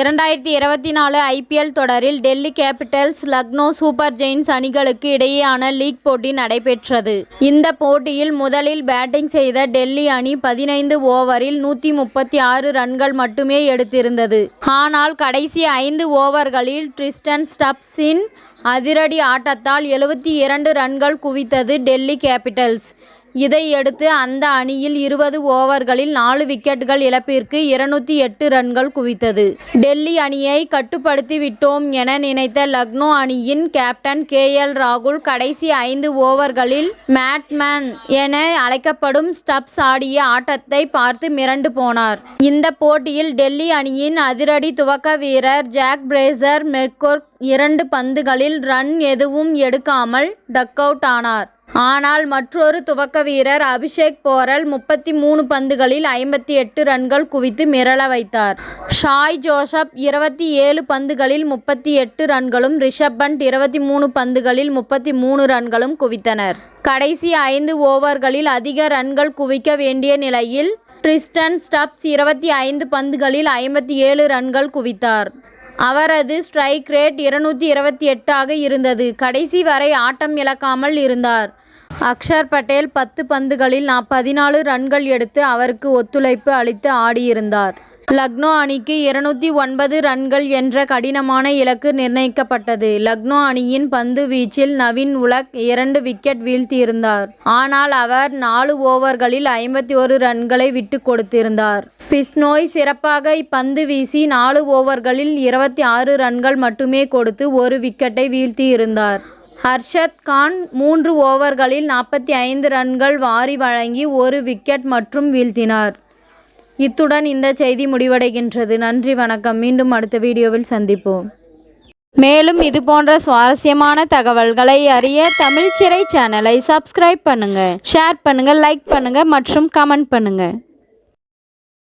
இரண்டாயிரத்தி இருபத்தி நாலு ஐபிஎல் தொடரில் Delhi Capitals Lucknow Super Giants அணிகளுக்கு இடையேயான லீக் போட்டி நடைபெற்றது. இந்த போட்டியில் முதலில் பேட்டிங் செய்த டெல்லி அணி பதினைந்து ஓவரில் நூற்றி முப்பத்தி ஆறு ரன்கள் மட்டுமே எடுத்திருந்தது. ஆனால் கடைசி ஐந்து ஓவர்களில் ட்ரிஸ்டன் ஸ்டப்ஸின் அதிரடி ஆட்டத்தால் எழுபத்தி இரண்டு ரன்கள் குவித்தது டெல்லி கேபிட்டல்ஸ். இதையடுத்து அந்த அணியில் இருபது ஓவர்களில் நாலு விக்கெட்டுகள் இழப்பிற்கு இருநூத்தி எட்டு ரன்கள் குவித்தது. டெல்லி அணியை கட்டுப்படுத்தி விட்டோம் என நினைத்த லக்னோ அணியின் கேப்டன் கே எல் ராகுல் கடைசி ஐந்து ஓவர்களில் மேட்மேன் என அழைக்கப்படும் ஸ்டப்ஸ் ஆடிய ஆட்டத்தை பார்த்து மிரண்டு போனார். இந்த போட்டியில் டெல்லி அணியின் அதிரடி துவக்க வீரர் ஜாக் பிரேசர் மெர்கோர் இரண்டு பந்துகளில் ரன் எதுவும் எடுக்காமல் டக் அவுட் ஆனார். ஆனால் மற்றொரு துவக்க வீரர் அபிஷேக் போரல் முப்பத்தி மூணு பந்துகளில் ஐம்பத்தி எட்டு ரன்கள் குவித்து மிரள வைத்தார். ஷாய் ஜோசப் இருபத்தி ஏழு பந்துகளில் முப்பத்தி எட்டு ரன்களும் ரிஷப் பண்ட் இருபத்தி மூணு பந்துகளில் முப்பத்தி மூணு ரன்களும் குவித்தனர். கடைசி ஐந்து ஓவர்களில் அதிக ரன்கள் குவிக்க வேண்டிய நிலையில் ட்ரிஸ்டன் ஸ்டப்ஸ் இருபத்தி ஐந்து பந்துகளில் ஐம்பத்தி ஏழு ரன்கள் குவித்தார். அவரது ஸ்ட்ரைக் ரேட் இருநூற்றி இருபத்தி எட்டாக இருந்தது. கடைசி வரை ஆட்டம் இழக்காமல் இருந்தார். அக்ஷர் பட்டேல் பத்து பந்துகளில் நா பதினாலு ரன்கள் எடுத்து அவருக்கு ஒத்துழைப்பு அளித்து ஆடியிருந்தார். லக்னோ அணிக்கு இருநூத்தி ஒன்பது ரன்கள் என்ற கடினமான இலக்கு நிர்ணயிக்கப்பட்டது. லக்னோ அணியின் பந்து வீச்சில் நவீன் உலக் இரண்டு விக்கெட் வீழ்த்தியிருந்தார். ஆனால் அவர் நாலு ஓவர்களில் ஐம்பத்தி ஒரு ரன்களை விட்டு கொடுத்திருந்தார். பிஸ்னோய் சிறப்பாக பந்து வீசி நாலு ஓவர்களில் இருபத்தி ஆறு ரன்கள் மட்டுமே கொடுத்து ஒரு விக்கெட்டை வீழ்த்தியிருந்தார். ஹர்ஷத் கான் மூன்று ஓவர்களில் நாற்பத்தி ஐந்து ரன்கள் வாரி வழங்கி ஒரு விக்கெட் மற்றும் வீழ்த்தினார். இத்துடன் இந்த செய்தி முடிவடைகின்றது. நன்றி வணக்கம். மீண்டும் அடுத்த வீடியோவில் சந்திப்போம். மேலும் இது போன்ற சுவாரஸ்யமான தகவல்களை அறிய தமிழ் சிறை சேனலை சப்ஸ்கிரைப் பண்ணுங்க. ஷேர் பண்ணுங்க லைக் பண்ணுங்க மற்றும் கமெண்ட் பண்ணுங்க.